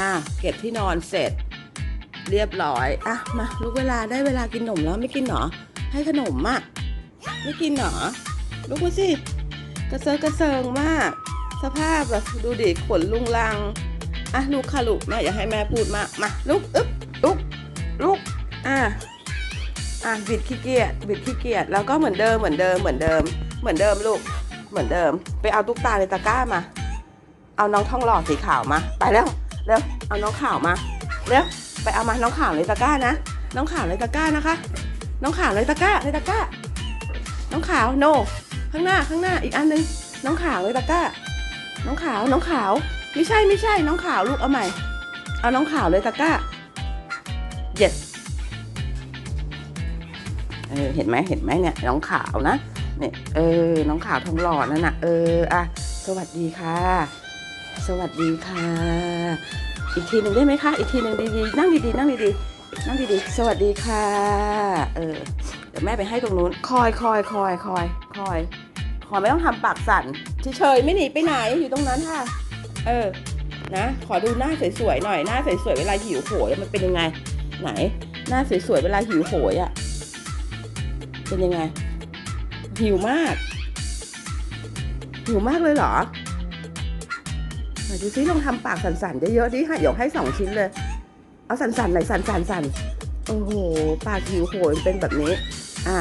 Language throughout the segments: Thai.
อะเก็บที่นอนเสร็จ เรียบร้อย อะมาลุกเวลาได้เวลากินขนมแล้วไม่กินหรอ ให้ขนมอะไม่กินหรอลุกมาสิกระเซิงกระเซิงมาก สภาพแบบดูดิขนลุงลังอะลุกค่ะลุกแม่อย่าให้แม่พูดมากมาลุกอึ๊บลุกลุกอะอะบิดขี้เกียจบิดขี้เกียจแล้วก็เหมือนเดิมเหมือนเดิมเหมือนเดิม เหมือนเดิมลูกเหมือนเดิม ไปเอาตุ๊กตาในตะกร้ามา เอาน้องท่องหล่อสีขาวมา ไปแล้ว เร็วเอาน้องขาวมาเร็วไปเอามาน้องขาวในตะก้านะ น้องขาวในตะก้านะคะ น้องขาวในตะก้าในตะก้า น้องขาวโน ข้างหน้าข้างหน้าอีกอันหนึงน้องขาวในตะก้า น้องขาวน้องขาว ไม่ใช่ไม่ใช่น้องขาวลูกเอาใหม่ เอาน้องขาวเลยตะก้า yes เออเห็นไหมเห็นไหมเนี่ยน้องขาวนะเนี่ยเออน้องขาวทองหล่อนั่นน่ะเอออะสวัสดีค่ะ สวัสดีค่ะ อีกทีหนึ่งได้ไหมคะอีกทีหนึ่งดีๆนั่งดีๆนั่งดีๆนั่งดีๆสวัสดีค่ะเออเดี๋ยวแม่ไปให้ตรงนู้นคอยคอยคอยคอยคอยคอไม่ต้องทำปากสั่นเฉยๆไม่หนีไปไหนอยู่ตรงนั้นค่ะ เออนะ ขอดูหน้าสวยๆหน่อยหน้าสวยๆเวลาหิวโหยมันเป็นยังไง ไหน หน้าสวยๆเวลาหิวโหยอะเป็นยังไงหิวมากหิวมากเลยเหรอ ดูซิลองทำปากสั่นๆเยอะๆดิให้เดี๋ยวให้สองชิ้นเลย เอาสั่นๆหน่อยสั่นๆสั่นโอ้โห ปากหิวโหยเป็นแบบนี้ อะ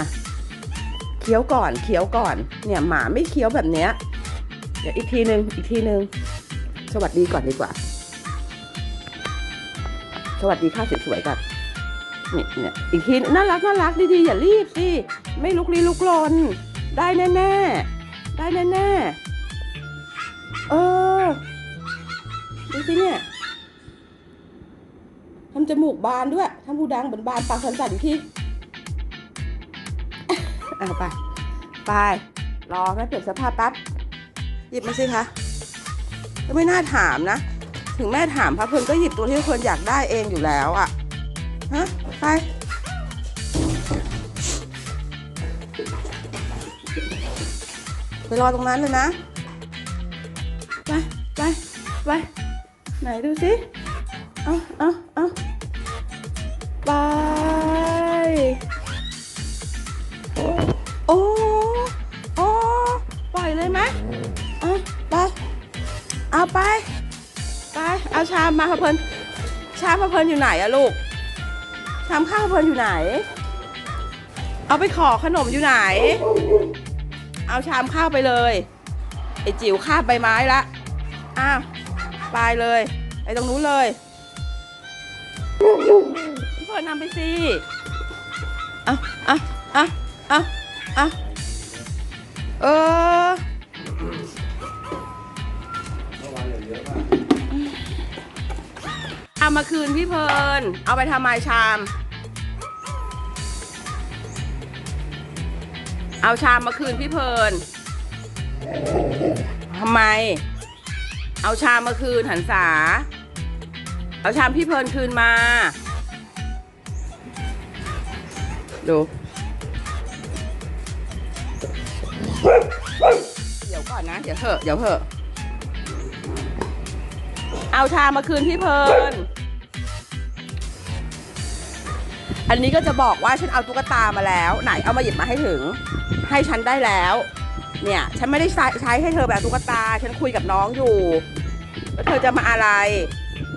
เคี้ยวก่อนเคี้ยวก่อน เนี่ยหมาไม่เคี้ยวแบบเนี้ย เดี๋ยวอีกทีหนึ่งอีกทีหนึ่งสวัสดีก่อนดีกว่า สวัสดีค่ะสวยๆก่อนนี่เนี่ยอีกทีน่ารักน่ารักดีๆอย่ารีบสิไม่ลุกลี้ลุกลนได้แน่ๆได้แน่ๆเออ ดูสิเนี่ยทำจมูกบานด้วยทำหูดังเหมือนบานปากสั่นๆอีกทีเอาไป ไป รอแม่เปลี่ยนเสภาพแป๊บ หยิบมาสิคะก็ไม่น่าถามนะ ถึงแม่ถามพระเพลินก็หยิบตัวที่พระเพลินอยากได้เองอยู่แล้วอะฮะ ไป ไปรอตรงนั้นเลยนะ ไป ไป ไป ไหนดูสิ เอาเอาเอาไป โอ้โอ้ปล่อยเลยไหมเอาไป เอาไป ไป เอาชามมาพะเพลินชามพะเพลินอยู่ไหนอะลูก ชามข้าวพะเพลินอยู่ไหน เอาไปขอขนมอยู่ไหน เอาชามข้าวไปเลย ไอจิ๋วคาบใบไม้ละ อ้าว ไปเลย ไปตรงนู้นเลยพี่เพิ่นนำไปสิเอาเอาเอาเอาเอาเออเอามาคืนพี่เพลิน เอาไปทำไมชาม เอาชามมาคืนพี่เพลินทำไม เอาชามมาคืนหันษา เอาชามพี่เพลินคืนมา ดูเดี๋ยวก่อนนะ เดี๋ยวเถอะเดี๋ยวเถอะเอาชามมาคืนพี่เพลิน อันนี้ก็จะบอกว่าฉันเอาตุ๊กตามาแล้ว ไหนเอามาหยิบมาให้ถึง ให้ฉันได้แล้ว เนี่ย ฉันไม่ได้ใช้ใช้ให้เธอแบบตุ๊กตา ฉันคุยกับน้องอยู่แล้วเธอจะมาอะไร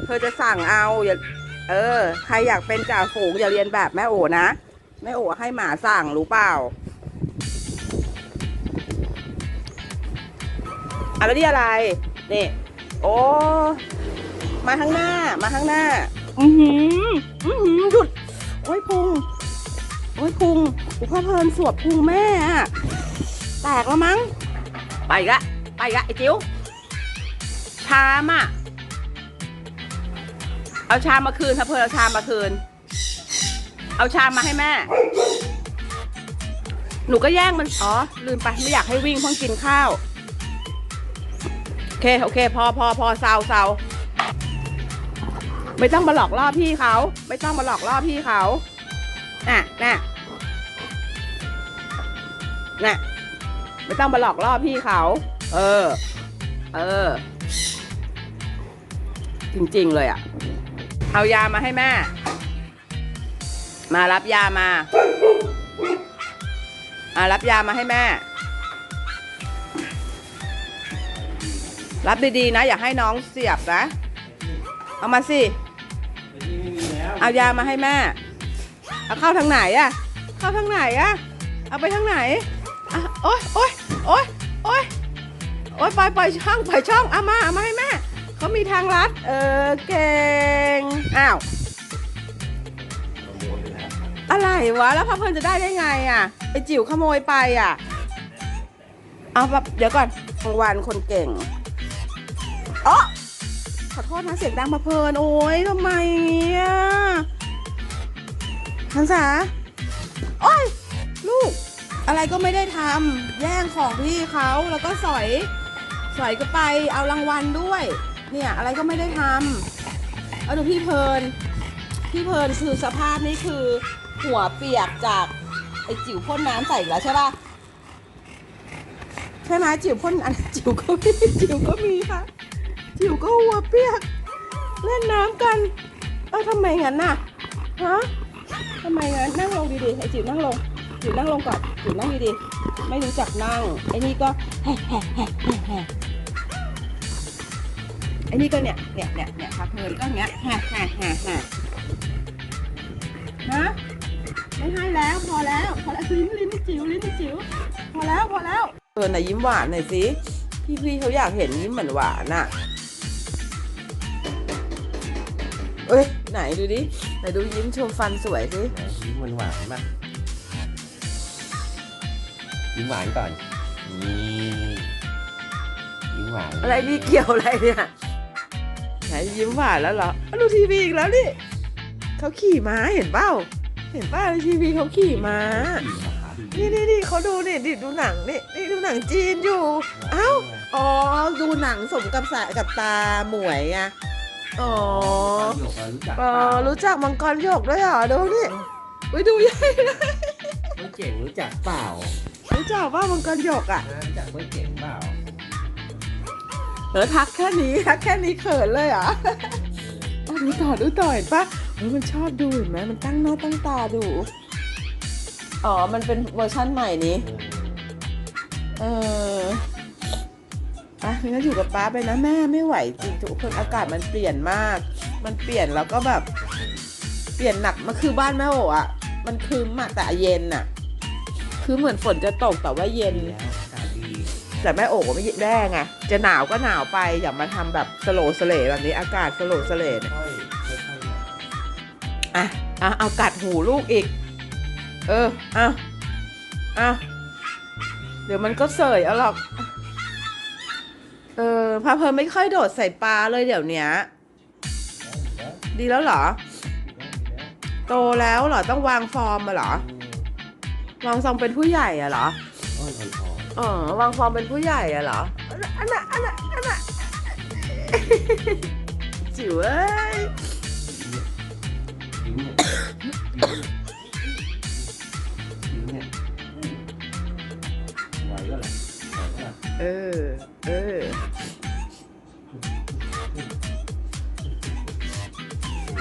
เธอจะสั่งเอาอย่าเออ ใครอยากเป็นจ่าฝูงอย่าเรียนแบบแม่โอนะ แม่โอให้หมาสั่งรู้เปล่าอะแล้วนี่อะไร นี่ โอ้ มาข้างหน้า มาข้างหน้า อือหือ อือหือ หยุด โอ้ยพุง โอ้ยพุงอุพ่อเพลินสวบพุงแม่อะ แตกแล้วมั้ง ไปกละไปกละไอ้จิ๋วชามอะ เอาชามมาคืนถ้าเพลินเอาชามมาคืน เอาชามมาให้แม่ หนูก็แย่งมัน อ๋อ ลืมไป ไม่อยากให้วิ่งเพิ่งกินข้าว โอเค โอเค พอพอพอเซาเซาไม่ต้องมาหลอกล่อพี่เขา ไม่ต้องมาหลอกล่อพี่เขาน่ะ น่ะ น่ะ ไม่ต้องมาหลอกล่อพี่เขา เออ เออ จริงๆเลยอะเอายามาให้แม่ มารับยามาอ่ารับยามาให้แม่ รับดีๆนะ อย่าให้น้องเสียบนะ เอามาสิ เอายามาให้แม่ เอาเข้าทางไหนอะเข้าทางไหนอะเอาไปทางไหน โอ๊ยโอ๊ยโอ๊ยโอ๊ยโอ๊ยปล่อยปล่อยช่องปล่อยช่องเอามาเอามาให้แม่เขามีทางลัด เออเก่งอ้าวอะไรวะแล้วพระเพลินจะได้ได้ไงอะไอจิ๋วขโมยไปอะ เอาแบบเดี๋ยวก่อนรางวัลคนเก่งอ๋อขอโทษนะเสียงดังพระเพลินโอ๊ยทำไมเนี่ยฮันสาโอ๊ยลูก อะไรก็ไม่ได้ทำแย่งของพี่เขาแล้วก็สอยสอยก็ไปเอารางวัลด้วย เนี่ยอะไรก็ไม่ได้ทำเอาดูพี่เพลินพี่เพลินคือสภาพนี่คือหัวเปียกจากไอจิ๋วพ่นน้ำใส่อีกแล้วใช่ป่ะใช่ไหมจิ๋วพ่นอันจิ๋วก็มีจิ๋วก็มีค่ะ จิ๋วก็หัวเปียก เล่นน้ำกันเออทำไมงั้นน่ะฮะทำไมงั้นนั่งลงดีๆไอจิ๋วนั่งลง จิ๋วนั่งลงก่อนจิ๋วนั่งดีๆไม่รู้จักนั่งไอ้นี่ก็แฮ่แฮ่แฮ่แฮ่แฮ่ไอ้นี่ก็เนี่ยเนี่ยเนี่ยเนี่ยค่ะเพลินก็งเงี้ยแฮ่แฮ่แฮ่แฮ่ฮะไม่ให้แล้วพอแล้วพอแล้วลิ้นลิ้นจิ๋วลิ้นจิ๋วพอแล้วพอแล้วเออไหนยิ้มหวานหน่อยสิพี่พี่เขาอยากเห็นยิ้มเหมือนหวานอะเอ้ยไหนดูดิไหนดูยิ้มโชว์ฟันสวยสิยิ้มหวานหวานมา ยิ้มหวานก่อนนี่ยิ้มหวานอะไรนี่เกี่ยวอะไรเนี่ยไหนยิ้มหวานแล้วเหรออ้าวดูทีวีอีกแล้วนี่เขาขี่ม้าเห็นเปล่าเห็นเปล่าในทีวีเขาขี่ม้า นี่นี่นี่เขาดูนี่ดิดูหนังนี่นี่ดูหนังจีนอยู่ เอ้า อ๋อ ดูหนังสมกับสายกับตาหมวยไงอ๋อหยกอะรู้จักอ๋อรู้จักมังกรหยกด้วยเหรอ ดูนี่ไปดูใหญ่เลยไม่เก่งรู้จักเปล่า รู้จักว่ามังกรหยกอะรู้จักไม่เก่งเปล่าเออทักแค่นี้ทักแค่นี้เขินเลยเหรอะดูต่อดูต่อเห็นปะเฮ้ยมันชอบดูเห็นไหมมันตั้งหน้าตั้งตาดู อ๋อ มันเป็นเวอร์ชั่นใหม่นี้ เอออะงั้นอยู่กับป้าไปนะแม่ไม่ไหวจริงทุกคนอากาศมันเปลี่ยนมาก มันเปลี่ยนแล้วก็แบบ เปลี่ยนหนักมันคือบ้านแม่โอ๋อะมันคืมอะแต่เย็นอะ คือเหมือนฝนจะตกแต่ว่าเย็นดีแล้วอากาศดีแต่แม่โอ๋ไม่แย่ไงจะหนาวก็หนาวไปอย่ามาทำแบบสโลว์สเลแบบนี้อากาศสโลว์สเลเนี่ยค่อยๆค่อยๆหน่อยอะอะเอากัดหูลูกอีก เออเอาเอาเดี๋ยวมันก็เสยเอาหรอกเออพาเพลินไม่ค่อยโดดใส่ปลาเลยเดี๋ยวเนี้ย ดีแล้วเหรอ โตแล้วเหรอต้องวางฟอร์มมาเหรอ วางฟอร์มเป็นผู้ใหญ่อะเหรออ้อนอ่อนอ๋อวางฟอร์มเป็นผู้ใหญ่อะเหรออันน่ะอันน่ะอันน่ะจิ๋วเอ้ยๆยิ้มเนี่ยยิ้มเนี่ยไหวก็แหละไหวก็แหละเออ เออ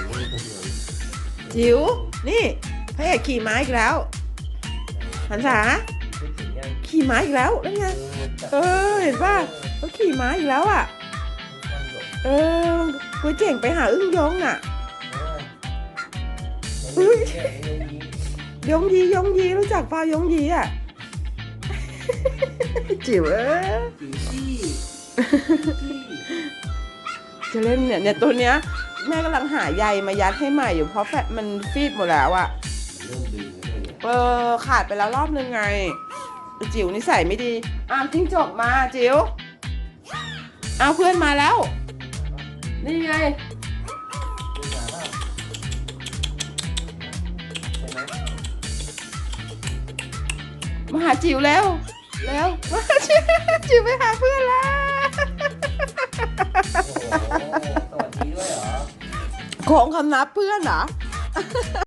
โอ้ยตัวเดียวจิ๋วนี่พระเอกขี่ม้าอีกแล้ว หันษาไม่ถึงยังขี่ม้าอีกแล้วนั่นไงเออเห็นป่ะเขาขี่ม้าอีกแล้วอะ เออก๋วยเจ๋งไปหาอึ้งยงน่ะอุ๊ยยงยียงยีรู้จักเปล่ายงยีอะจิ๋วเอ้ยจะเล่นเนี่ยเนี่ยตัวเนี้ยแม่กำลังหาใยมายัดให้ใหม่อยู่เพราะแฟะมันฟีดหมดแล้วอะเริ่มดึงแล้ว เนี่ยเออขาดไปแล้วรอบนึงไง จิ๋วนิสัยไม่ดีอ้าวจิ้งจกมาจิ๋วอ้าวเพื่อนมาแล้ว นี่ไงดึงมาเปล่าใช่ไหมมาหาจิ๋วแล้วแล้วมาหาจิ๋วจิ๋วไปหาเพื่อนแล้วโอ้โหสวัสดีด้วยเหรอของคำนับเพื่อนเหรอ